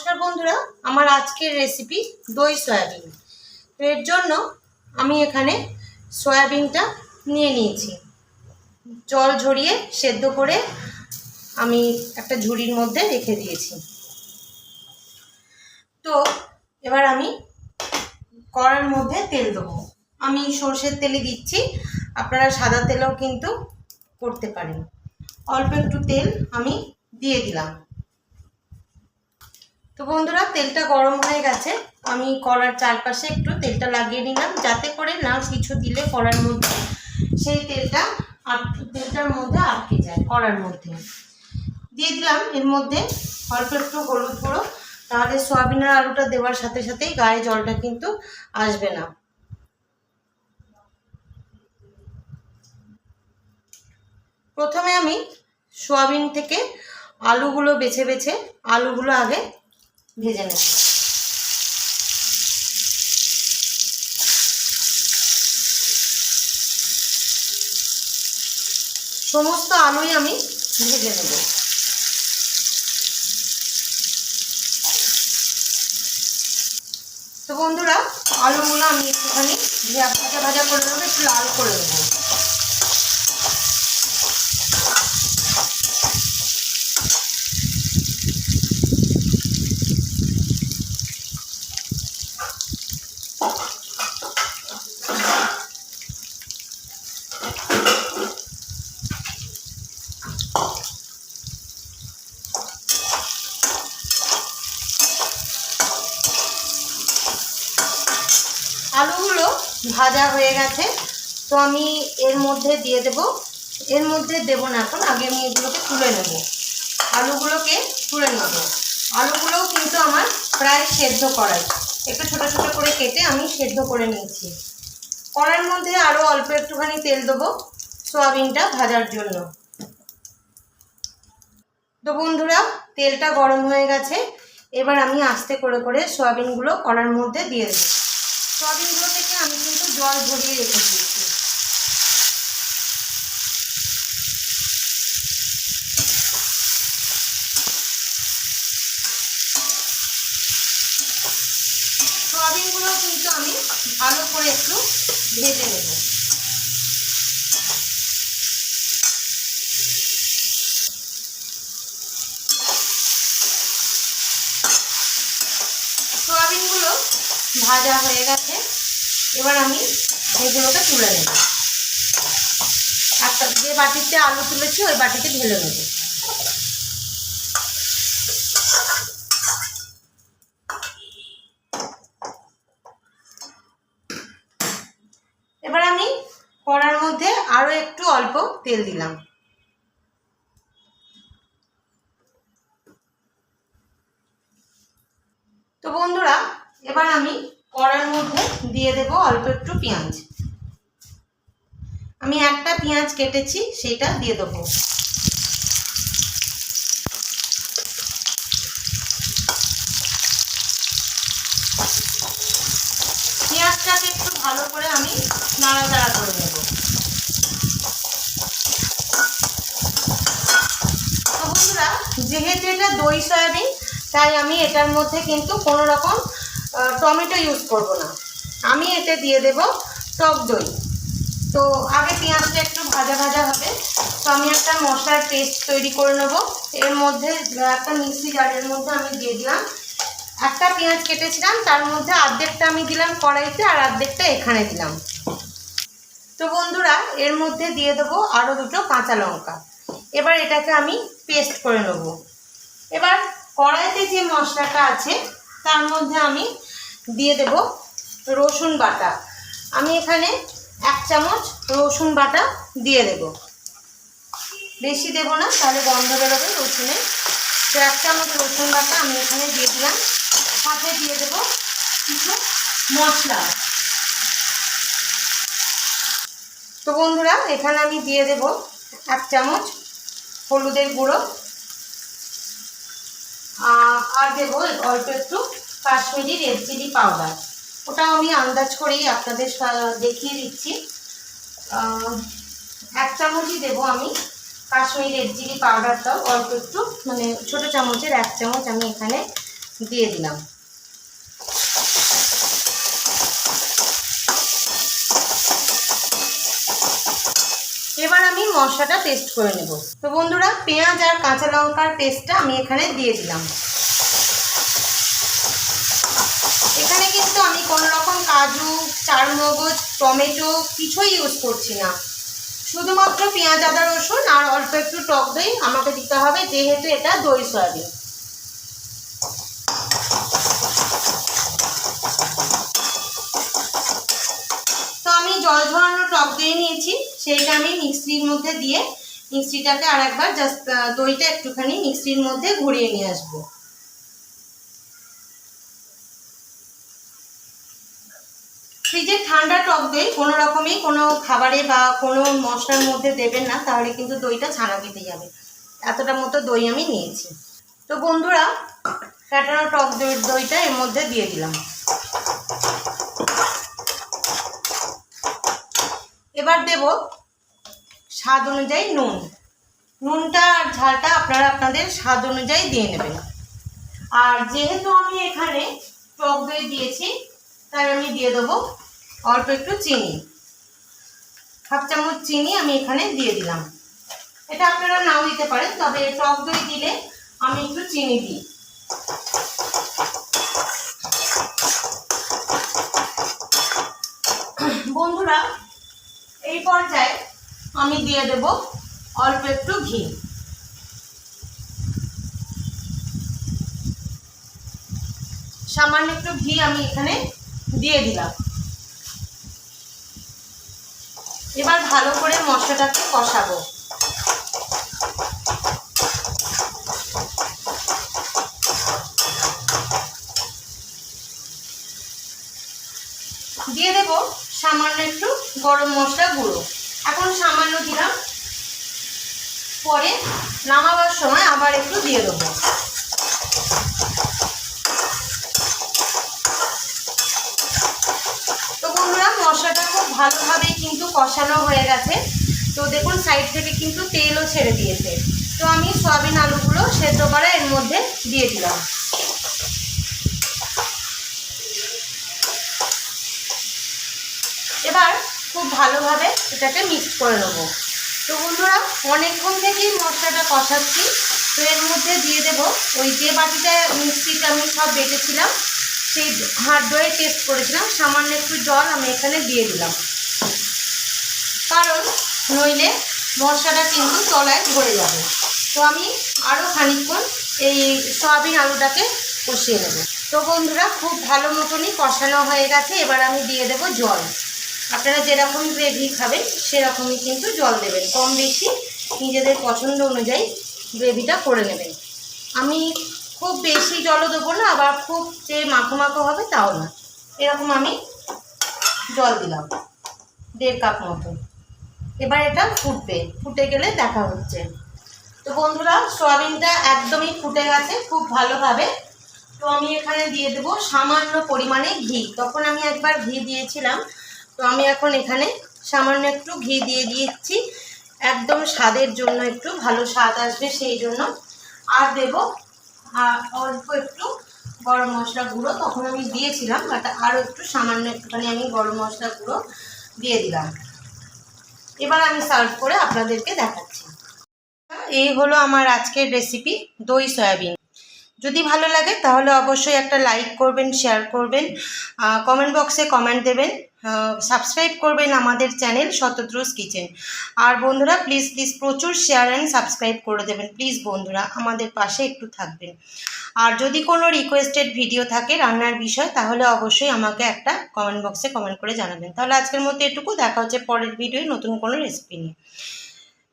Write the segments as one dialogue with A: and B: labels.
A: নমস্কার বন্ধুরা, আমার আজকের রেসিপি দই সয়াবিন। তো এর জন্য আমি এখানে সয়াবিনটা নিয়ে নিয়েছি। জল ঝরিয়ে সেদ্ধ করে আমি একটা ঝুড়ির মধ্যে রেখে দিয়েছি। তো এবার আমি কড়ার মধ্যে তেল দেবো। আমি সর্ষের তেলে দিচ্ছি, আপনারা সাদা তেলেও কিন্তু করতে পারেন। অল্প একটু তেল আমি দিয়ে দিলাম। তো বন্ধুরা, তেলটা গরম হয়ে গেছে। আমি কড়ার চারপাশে একটু তেলটা লাগিয়ে নিলাম, যাতে করে না কিছু দিলে কড়ার মধ্যে, সেই তেলটা তেলটার মধ্যে আটকে যায়, কড়ার মধ্যে। দিয়ে দিলাম, এর মধ্যে অল্প একটু হলুদ গুঁড়ো, তাহলে সয়াবিনের আলুটা দেওয়ার সাথে সাথেই গায়ে জলটা কিন্তু আসবে না। প্রথমে আমি সোয়াবিন থেকে আলুগুলো বেছে বেছে, আলুগুলো আগে ভেজে নেব। সমস্ত আলুই আমি ভেজে নেব। তো বন্ধুরা, আলুগুলো আমি একটুখানি ভাজা ভাজা করে নেব, একটু লাল করে নেব। আলুগুলো ভাজা হয়ে গেছে। তো আমি এর মধ্যে দিয়ে দেব। এর মধ্যে দেব না এখন, আগে আমি এগুলোকে তুলে নেব। আলুগুলোকে তুলে নেব। আলুগুলোও কিন্তু আমার প্রায় সেদ্ধ করাই। একটু ছোটো ছোটো করে কেটে আমি সেদ্ধ করে নিয়েছি। কড়ার মধ্যে আরও অল্প একটুখানি তেল দেবো সোয়াবিনটা ভাজার জন্য। তো বন্ধুরা, তেলটা গরম হয়ে গেছে। এবার আমি আস্তে করে করে সোয়াবিনগুলো কড়ার মধ্যে দিয়ে দেবো। সয়াবিনগুলো থেকে আমি কিন্তু জল ভরিয়ে রেখে দিয়েছি। সয়াবিনগুলো কিন্তু আমি ভালো করে একটু ভেজে নেব সয়াবিনগুলো ভাজা হয়ে গেছে। এবার আমি এগুলোকে তুলে নেব। একটা যে বাটিতে আলু তুলেছি, ওই বাটিতে ঢেলে নেব। এবার আমি কড়ার মধ্যে আরও একটু অল্প তেল দিলাম তো বন্ধুরা এবার আমি কড়ার মধ্যে দিয়ে দেব অল্প একটু পেঁয়াজ। আমি একটা পেঁয়াজ কেটেছি সেটা দিয়ে দেবো। পেঁয়াজটাকে একটু ভালো করে আমি নাড়াচাড়া করে নেব। তো যেহেতু এটা দই, সয়াবিন, তাই আমি এটার মধ্যে কিন্তু কোনো রকম টমেটো ইউজ করব না। আমি এতে দিয়ে দেব টক দই। তো আগে পেঁয়াজটা একটু ভাজা ভাজা হবে। তো আমি একটা মশলার পেস্ট তৈরি করে নেব। এর মধ্যে একটা মিক্সি জারের মধ্যে আমি দিয়ে দিলাম। একটা পেঁয়াজ কেটেছিলাম, তার মধ্যে অর্ধেকটা আমি দিলাম কড়াইতে আর অর্ধেকটা এখানে দিলাম। তো বন্ধুরা, এর মধ্যে দিয়ে দেবো আরও দুটো কাঁচা লঙ্কা। এবার এটাকে আমি পেস্ট করে নেব। এবার কড়াইতে যে মশলাটা আছে, তার মধ্যে আমি দিয়ে দেব রসুন বাটা। আমি এখানে এক চামচ রসুন বাটা দিয়ে দেব। বেশি দেব না, তাহলে গন্ধ বেরোবে রসুনের তো এক চামচ রসুন বাটা আমি এখানে দিয়ে দিলাম। সাথে দিয়ে দেব কিছু মশলা। তো বন্ধুরা, এখানে আমি দিয়ে দেব এক চামচ হলুদের গুঁড়ো। আর দেবো অল্প একটু কাশ্মীরি রেড চিলি পাউডার। ওটা আমি আন্দাজ করেই আপনাদের দেখিয়ে দিচ্ছি। এক চামচই দেবো আমি কাশ্মীরি রেড চিলি পাউডারটাও, অল্প একটু মানে ছোটো চামচের এক চামচ আমি এখানে দিয়ে দিলাম। এবার আমি মশলাটা পেস্ট করে নেব। তো বন্ধুরা, পেঁয়াজ আর কাঁচা লঙ্কার পেস্টটা আমি এখানে দিয়ে দিলাম এখানে কিন্তু আমি কোনো রকম কাজু, চারমগজ, টমেটো কিছুই ইউজ করছি না। শুধুমাত্র পেঁয়াজ, আদা, রসুন আর অল্প একটু টক দই আমাকে দিতে হবে, যেহেতু এটা দই সয়াবিন। তো আমি জল ঝরানো টক দই নিয়েছি, সেইটা আমি মিক্সির মধ্যে দিয়ে, মিক্সিটাকে আর একবার জাস্ট দইটা একটুখানি মিক্সির মধ্যে ঘুরিয়ে নিয়ে আসব। ফ্রিজে ঠান্ডা টক দই কোনো রকমই কোনো খাবারে বা কোনো মশলার মধ্যে দেবেন না, তাহলে কিন্তু দইটা ছানা কেটে যাবে। এতটা মতো দই আমি নিয়েছি। তো বন্ধুরা, ফ্যাটানো টক দই, দইটা এর মধ্যে দিয়ে দিলাম। এবার দেব স্বাদ অনুযায়ী নুন। নুনটা আর ঝালটা আপনারা আপনাদের স্বাদ অনুযায়ী দিয়ে নেবেন। আর যেহেতু আমি এখানে টক দই দিয়েছি, তাই আমি দিয়ে দেবো অল্প একটু চিনি। হাফ চামচ চিনি আমি এখানে দিয়ে দিলাম। এটা আপনারা নাও দিতে পারেন, তবে টক দই দিলে আমি একটু চিনি দিই। বন্ধুরা, এই পর্যায়ে আমি দিয়ে দেব অল্প একটু ঘি। সামান্য একটু ঘি আমি এখানে দিয়ে দিলাম। এবার ভালো করে মশলাটাকে কষাবো। দিয়ে দেব সামান্য একটু গরম মশলা গুঁড়ো। এখন সামান্য দিলাম। পরে নামাবার সময় আবার একটু দিয়ে দেবো। তো বন্ধুরা, মশলাটা খুব ভালোভাবে কষানো হয়ে গেছে। তো দেখুন সাইড থেকে কিন্তু তেলও ছেড়ে দিয়েছে। তো আমি সয়াবিন আলুগুলো সেদ্ধ করা এর মধ্যে দিয়ে দিলাম। এবার খুব ভালোভাবে এটাকে মিক্স করে নেব। তো বন্ধুরা, অনেকক্ষণ থেকেই মশলাটা কষাচ্ছি। তো এর মধ্যে দিয়ে দেব ওই যে বাটিটা মিক্সিটা আমি সব বেটেছিলাম, সেই হাত দয়ে টেস্ট করেছিলাম। সামান্য একটু জল আমি এখানে দিয়ে দিলাম। কারণ নইলে মশলাটা কিন্তু তলায় ধরে যাবে। তো আমি আরও খানিকক্ষণ এই সয়াবিন আলুটাকে কষিয়ে নেব। তো বন্ধুরা, খুব ভালো মতনই কষানো হয়ে গেছে। এবার আমি দিয়ে দেব জল। আপনারা যেরকম গ্রেভি খাবেন, সেরকমই কিন্তু জল দেবেন। কম বেশি নিজেদের পছন্দ অনুযায়ী গ্রেভিটা করে নেবেন। আমি খুব বেশি জলও দেবো না, আবার খুব যে মাখো মাখো হবে তাও না। এরকম আমি জল দিলাম, দেড় কাপ মতো। এবার এটা ফুটবে। ফুটে গেলে দেখা হচ্ছে। তো বন্ধুরা, সোয়াবিনটা একদমই ফুটে গেছে খুব ভালোভাবে। তো আমি এখানে দিয়ে দেবো সামান্য পরিমাণে ঘি। তখন আমি একবার ঘি দিয়েছিলাম। তো আমি এখন এখানে সামান্য একটু ঘি দিয়ে দিয়েছি। একদম স্বাদের জন্য একটু ভালো স্বাদ আসবে সেই জন্য। আর দেব আর অল্প একটু গরম মশলা গুঁড়ো। তখন আমি দিয়েছিলাম, বাট আরও একটু সামান্য একটুখানি আমি গরম মশলা গুঁড়ো দিয়ে দিলাম। এবার আমি সার্ভ করে আপনাদেরকে দেখাচ্ছি। এই হলো আমার আজকের রেসিপি দই সয়াবিন। যদি ভালো লাগে তাহলে অবশ্যই একটা লাইক করবেন শেয়ার করবেন কমেন্ট বক্সে কমেন্ট দেবেন। সাবস্ক্রাইব করবেন আমাদের চ্যানেল শতদ্রুস কিচেন আর বন্ধুরা প্লিজ প্লিজ প্রচুর শেয়ার অ্যান্ড সাবস্ক্রাইব করে দেবেন। প্লিজ বন্ধুরা, আমাদের পাশে একটু থাকবেন। আর যদি কোনো রিকোয়েস্টেড ভিডিও থাকে রান্নার বিষয়, তাহলে অবশ্যই আমাকে একটা কমেন্ট বক্সে কমেন্ট করে জানাবেন। তাহলে আজকের মধ্যে এটুকু, দেখা হচ্ছে পরের ভিডিওয়ে নতুন কোনো রেসিপি নিয়ে।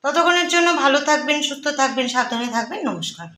A: ততক্ষণের জন্য ভালো থাকবেন, সুস্থ থাকবেন, সাবধানে থাকবেন। নমস্কার।